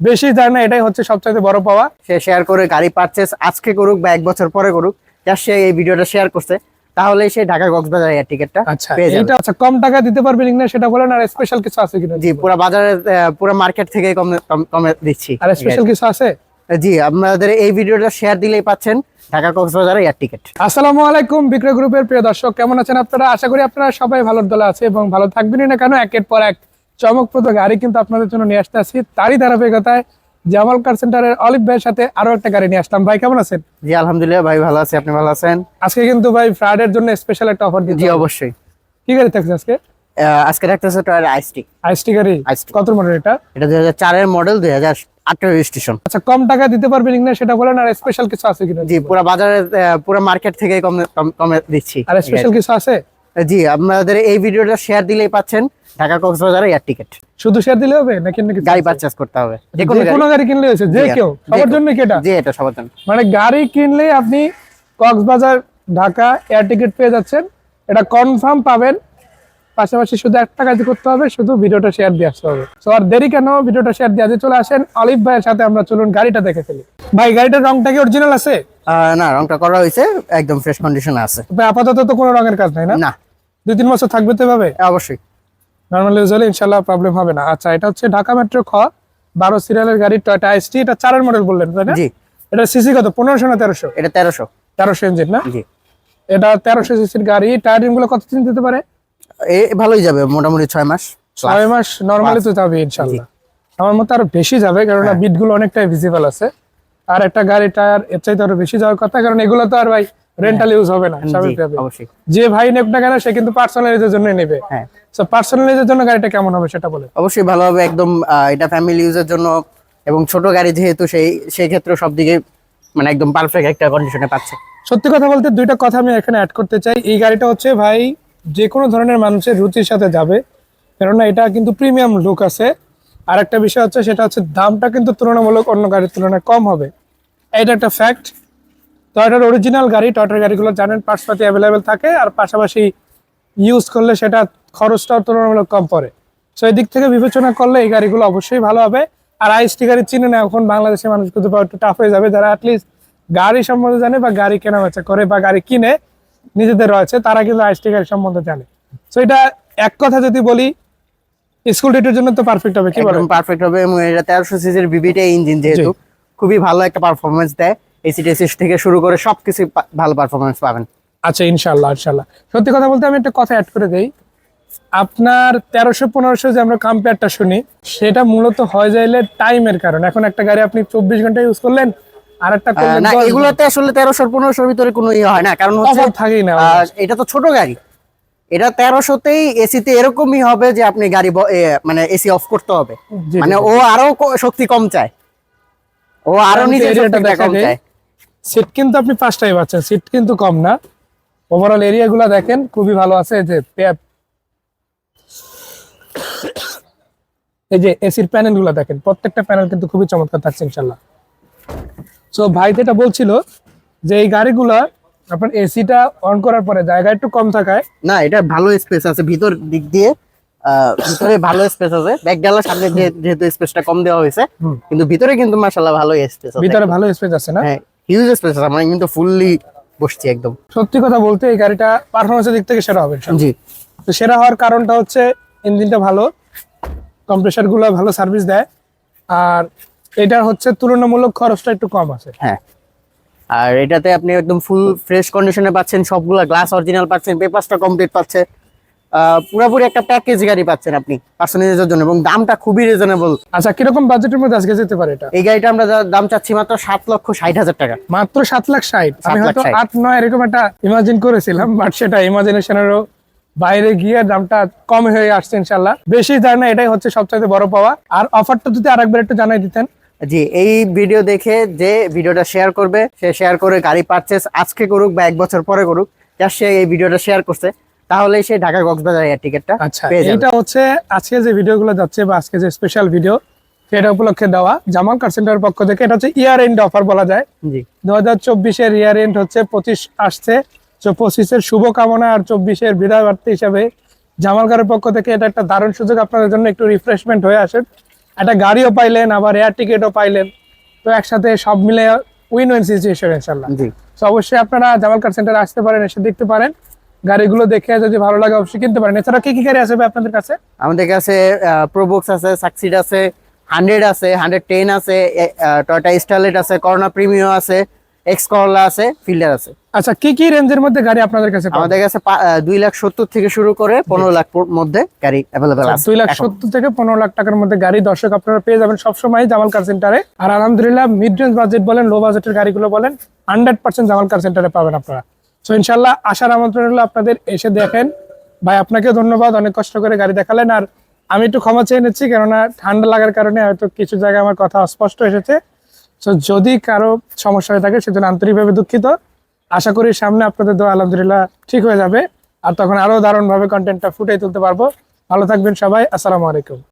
বেশি যায় না এটাই হচ্ছে সবচাইতে বড় পাওয়া। সে শেয়ার করে গাড়ি পারচেস আজকে করুক বা এক বছর পরে করুক জাস্ট সে এই ভিডিওটা শেয়ার করছে তাহলে সে ঢাকা কক্সবাজার এয়ার টিকিটটা আচ্ছা এটা আচ্ছা কম টাকা দিতে পারবেন কিনা সেটা বলেন আর স্পেশাল কিছু আছে কিনা? জি পুরো বাজারে পুরো মার্কেট থেকে কমে দিচ্ছি। আর স্পেশাল কিছু আছে? জি আপনাদের এই ভিডিওটা শেয়ার দিলেই পাচ্ছেন ঢাকা কক্সবাজার এয়ার টিকিট আসসালামু আলাইকুম বিক্রয় গ্রুপের প্রিয় দর্শক কেমন আছেন আপনারা? আশা করি আপনারা সবাই ভালো দলে আছে এবং ভালো থাকবেনই না কেন একের পর এক চমকপ্রদ গাড়ি কিন্তু আপনাদের জন্য নিয়ে আসতে আসি তারই ধারাবাহিকতায় জামাল কার সেন্টারের অলিভ ভাইয়ের সাথে আরও একটা গাড়ি নিয়ে আসলাম। ভাই কেমন আছেন? জি আলহামদুলিল্লাহ ভাই ভালো আছে। আপনি ভালো আছেন? আজকে কিন্তু ভাই ফ্রাইডের জন্য স্পেশাল একটা অফার জি দিচ্ছি অবশ্যই। কি গাড়ি থাকছে আজকে? আজকে রাখতেছে টয়ের আইসটি আইসটি গাড়ি? কত মডেল এটা? এটা দুই হাজার চারের মডেল দুই হাজার আঠারো রেজিস্ট্রেশন আচ্ছা কম টাকা দিতে পারবেন কিনা সেটা বলেন আর স্পেশাল কিছু আছে কিনা? জি পুরো বাজারে পুরো মার্কেট থেকে কমে কম- কমে দিচ্ছি। আর স্পেশাল কিছু আছে? জি আপনাদের এই ভিডিওটা শেয়ার দিলেই পাচ্ছেন। ঢাকা কক্সবাজারে এয়ার টিকিট শুধু শেয়ার দিলে হবে? নাকি কিছু? গাড়ি আছে? পারচেস করতে হবে। যে কোনো গাড়ি। কিনলে হয়েছে যে কেউ। সবার জন্য কি এটা? জি এটা সবার জন্য। মানে গাড়ি কিনলে আপনি কক্সবাজার ঢাকা এয়ার টিকিট পেয়ে যাচ্ছেন। এটা কনফার্ম পাবেন। পাশাপাশি শুধু একটা কাজ করতে হবে শুধু ভিডিওটা শেয়ার দিয়ে আসতে হবে। তো আর দেরি কেন? ভিডিওটা শেয়ার দিয়ে চলে আসেন অলিভ ভাইয়ের সাথে। আমরা চলুন গাড়িটা দেখে ফেলি। ভাই গাড়িটার রংটা কি অরিজিনাল আছে? না রংটা করা হয়েছে একদম ফ্রেশ কন্ডিশনে আছে। আপাতত তো কোনো রঙের কাজ নাই না? না। দুই তিন বছর থাকবে তো এভাবে? অবশ্যই। নর্মাল ইউজ হলে ইনশাল্লাহ প্রবলেম হবে না। আচ্ছা এটা হচ্ছে ঢাকা মেট্রো খ বারো সিরিয়ালের গাড়ি টয়টা আইসটি এটা চারের মডেল বললেন তাই না? জি। এটা সিসি কত? পনেরোশো না তেরোশো? এটা তেরোশো। তেরোশো ইঞ্জিন না? জি। এটা তেরোশো সিসির গাড়ি টায়ারিংগুলো কত দিন দিতে পারে? এ ভালোই যাবে মোটামুটি ছয় মাস ছয় মাস নর্মালি তো যাবে ইনশাল্লাহ আমার মতে আরও বেশি যাবে কারণ হ্যাঁ। বিটগুলো অনেকটাই ভিজিবল আছে। আর একটা গাড়ি টায়ার এর চাইতে আরও বেশি যাওয়ার কথা কারণ এগুলো তো আর ভাই রেন্টাল ইউজ হবে না অবশ্যই। যে ভাই নেক না কেন সে কিন্তু পার্সোনাল ইউজের জন্য নেবে। হ্যাঁ। সো পার্সোনাল ইউজের জন্য গাড়িটা কেমন হবে সেটা বলে অবশ্যই ভালো হবে একদম এটা ফ্যামিলি ইউজের জন্য। এবং ছোট গাড়ি যেহেতু সেই সেই ক্ষেত্রে সব দিকে মানে একদম পারফেক্ট একটা কন্ডিশনে পাচ্ছে। সত্যি কথা বলতে দুইটা কথা আমি এখানে অ্যাড করতে চাই। এই গাড়িটা হচ্ছে ভাই যে কোনো ধরনের মানুষের রুচির সাথে যাবে। কেননা এটা কিন্তু প্রিমিয়াম লুক আছে। আর একটা বিষয় হচ্ছে সেটা হচ্ছে দামটা কিন্তু তুলনামূলক অন্য গাড়ির তুলনায় কম হবে। এটা একটা ফ্যাক্ট টয়টার অরিজিনাল গাড়ি টয়টার গাড়িগুলো জানেন পার্টসপাতি অ্যাভেলেবেল থাকে আর পাশাপাশি ইউজ করলে সেটা খরচটাও তুলনামূলক কম পড়ে। সো এই দিক থেকে বিবেচনা করলে এই গাড়িগুলো অবশ্যই ভালো হবে। আর আইএসটি গাড়ি চিনে না এখন বাংলাদেশের মানুষ কিন্তু একটু টাফ হয়ে যাবে। যারা অ্যাটলিস্ট গাড়ি সম্বন্ধে জানে বা গাড়ি কেনা বেচা করে বা গাড়ি কিনে নিজেদের রয়েছে তারা কিন্তু আইএসটি গাড়ি সম্বন্ধে জানে। সো এটা এক কথা যদি বলি স্কুল ডেটের জন্য তো পারফেক্ট হবে কি বলেন? পারফেক্ট হবে এবং এটা তেরোশো সিসির বিবিটা ইঞ্জিন যেহেতু খুবই ভালো একটা পারফরমেন্স দেয়। এসি টেসি থেকে শুরু করে সবকিছু ভালো পারফরমেন্স পাবেন। আচ্ছা ইনশাল্লাহ ইনশাল্লাহ সত্যি কথা বলতে আমি একটা কথা অ্যাড করে দেই। আপনার তেরোশো পনেরোশো যে আমরা কম্পেয়ারটা শুনি সেটা মূলত হয়ে যাইলে টাইমের কারণ। এখন একটা গাড়ি আপনি চব্বিশ ঘণ্টা ইউজ করলেন আর একটা না এগুলোতে আসলে তেরোশো পনেরোশোর ভিতরে কোনো ইয়ে হয় না কারণ হচ্ছে থাকেই না এটা তো ছোট গাড়ি। এটা তেরোশোতেই এসিতে এরকমই হবে যে আপনি গাড়ি মানে এসি অফ করতে হবে। মানে ও আরও শক্তি কম চায়। ও আরও নিজের শক্তিটা দেখা কম যায়। চায়। সিট কিন্তু আপনি পাঁচটাই পাচ্ছেন সিট কিন্তু কম না। ওভারঅল এরিয়া গুলা দেখেন খুবই ভালো আছে এই যে এই যে এসির প্যানেলগুলা দেখেন প্রত্যেকটা প্যানেল কিন্তু খুবই চমৎকার থাকছে ইনশাল্লাহ সো ভাই যেটা বলছিল যে এই গাড়িগুলা আপনার এসিটা অন করার পরে জায়গা একটু কম থাকায় না এটা ভালো স্পেস আছে ভিতর দিক দিয়ে। ভিতরে ভালো স্পেস আছে। ব্যাক ডালার সামনে যেহেতু স্পেসটা কম দেওয়া হয়েছে কিন্তু ভিতরে কিন্তু মাশাআল্লাহ ভালো স্পেস আছে। ভিতরে ভালো স্পেস আছে না? হ্যাঁ। হিউজ স্পেস আছে আমরা কিন্তু ফুললি বসছি একদম। সত্যি কথা বলতে এই গাড়িটা পারফরমেন্সের দিক থেকে সেরা হবে জি। তো সেরা হওয়ার কারণটা হচ্ছে ইঞ্জিনটা ভালো কম্প্রেসারগুলো ভালো সার্ভিস দেয়। আর এটা হচ্ছে তুলনামূলক খরচটা একটু কম আছে। হ্যাঁ। আর এটাতে আপনি একদম ফুল ফ্রেশ কন্ডিশনে পাচ্ছেন সবগুলা গ্লাস অরিজিনাল পাচ্ছেন পেপারসটা কমপ্লিট পাচ্ছে। পুরোপুরি একটা প্যাকেজ গাড়ি পাচ্ছেন আপনি পার্সোনালিজের জন্য এবং দামটা খুবই রিজনেবল আচ্ছা কীরকম বাজেটের মধ্যে আজকে যেতে পারে এটা? এই গাড়িটা আমরা দাম চাচ্ছি মাত্র সাত লক্ষ ষাট হাজার টাকা। মাত্র সাত লাখ ষাট। আমি হয়তো 60 আট নয় এরকম একটা ইমাজিন করেছিলাম বাট সেটা ইমাজিনেশনেরও বাইরে গিয়ে দামটা কম হয়ে আসছে ইনশাল্লাহ বেশি যায় না এটাই হচ্ছে সবচাইতে বড় পাওয়া। আর অফারটা যদি আরেকবার একটু জানাই দিতেন। জি এই ভিডিও দেখে যে ভিডিওটা শেয়ার করবে সে শেয়ার করে গাড়ি পারচেস আজকে করুক বা এক বছর পরে করুক যার সে এই ভিডিওটা শেয়ার করছে। তাহলেই সে ঢাকা কক্সবাজার এয়ার টিকিটটা আচ্ছা এটা হচ্ছে আজকে যে ভিডিওগুলো যাচ্ছে বা আজকে যে স্পেশাল ভিডিও সেটা উপলক্ষে দেওয়া জামাল কার সেন্টারের পক্ষ থেকে। এটা হচ্ছে ইয়ার এন্ড অফার বলা যায়। জি। দু হাজার চব্বিশের ইয়ার এন্ড হচ্ছে পঁচিশ আসছে। তো পঁচিশের শুভকামনা আর চব্বিশের বিদায় বার্তা হিসাবে জামালকারের পক্ষ থেকে এটা একটা দারুণ সুযোগ। আপনাদের জন্য একটু রিফ্রেশমেন্ট হয়ে আসেন একটা গাড়িও পাইলেন আবার এয়ার টিকিটও পাইলেন। তো একসাথে সব মিলে উইন উইন সিচুয়েশন ইনশাল্লাহ জি। তো অবশ্যই আপনারা জামাল কার সেন্টারে আসতে পারেন এসে দেখতে পারেন। গাড়িগুলো দেখে যদি ভালো লাগে অবশ্যই কিনতে পারেন। এছাড়া কি কি গাড়ি আসবে আপনাদের কাছে? আমাদের কাছে প্রোবক্স আছে সাকসিড আছে হান্ড্রেড আছে হান্ড্রেড টেন আছে টয়টা স্টারলেট আছে করোনা প্রিমিয়াম আছে এক্স করলা আছে ফিল্ডার আছে। আচ্ছা কি কি রেঞ্জের মধ্যে গাড়ি আপনাদের কাছে? আমাদের কাছে দুই লাখ সত্তর থেকে শুরু করে পনেরো লাখ মধ্যে গাড়ি অ্যাভেলেবেল আছে দুই লাখ সত্তর থেকে পনেরো লাখ টাকার মধ্যে গাড়ি দর্শক আপনারা পেয়ে যাবেন সবসময় জামাল কার সেন্টারে আর আলহামদুলিল্লাহ মিড রেঞ্জ বাজেট বলেন লো বাজেটের গাড়িগুলো বলেন হান্ড্রেড পার্সেন্ট জামাল কার সেন্টারে পাবেন আপনারা। তো ইনশাল্লাহ আসার আমন্ত্রণ হলো আপনাদের। এসে দেখেন। ভাই আপনাকে ধন্যবাদ। অনেক কষ্ট করে গাড়ি দেখালেন। আর আমি একটু ক্ষমা চেয়ে নিচ্ছি, কেননা ঠান্ডা লাগার কারণে হয়তো কিছু জায়গায় আমার কথা অস্পষ্ট এসেছে। তো যদি কারও সমস্যা হয়ে থাকে, সেজন্য আন্তরিকভাবে দুঃখিত। আশা করি সামনে আপনাদের দোয়া আলহামদুলিল্লাহ ঠিক হয়ে যাবে। আর তখন আরও দারুণভাবে কন্টেন্টটা ফুটিয়ে তুলতে পারব। ভালো থাকবেন সবাই। আসসালামু আলাইকুম।